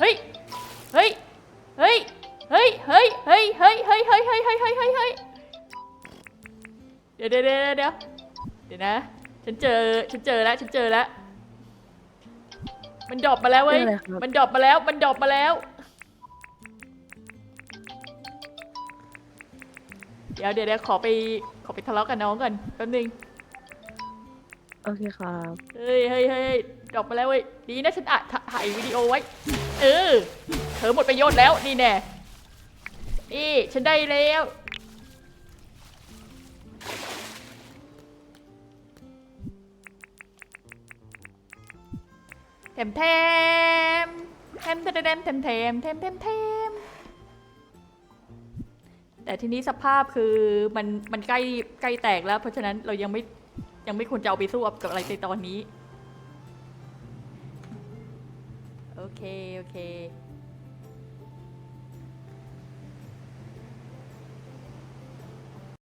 เฮ้ย เฮ้ย เฮ้ย เฮ้ย เฮ้ย เฮ้ย เฮ้ย เฮ้ย เฮ้ย เฮ้ย เฮ้ย เฮ้ย เฮ้ย เฮ้ย เดี๋ยวเดี๋ยวเดี๋ยวเดี๋ยวเดี๋ยวนะ ฉันเจอ ฉันเจอแล้ว ฉันเจอแล้ว มันดรอปมาแล้วเว้ยเรื่องอะไรครับ มันดรอปมาแล้ว มันดรอปมาแล้ว เดี๋ยวเดี๋ยวเดี๋ยวขอไป ขอไปทะเลาะกับน้องก่อนแป๊บนึง โอเคครับ เฮ้ยเฮ้ยเฮ้ยดรอปมาแล้วเว้ย ดีนะฉันอัดถ่ายวิดีโอไว้ เออ เธอหมดประโยชน์แล้วนี่แน่ นี่ฉันได้แล้ว แถมแถมแถมแถมแถมแถมแถมแถมแถมแถมแต่ทีนี้สภาพคือมันมันใกล้ใกล้แตกแล้ว เพราะฉะนั้นเรายังไม่ยังไม่ควรจะเอาไปสู้กับอะไรในตอนนี้ โอเค โอเค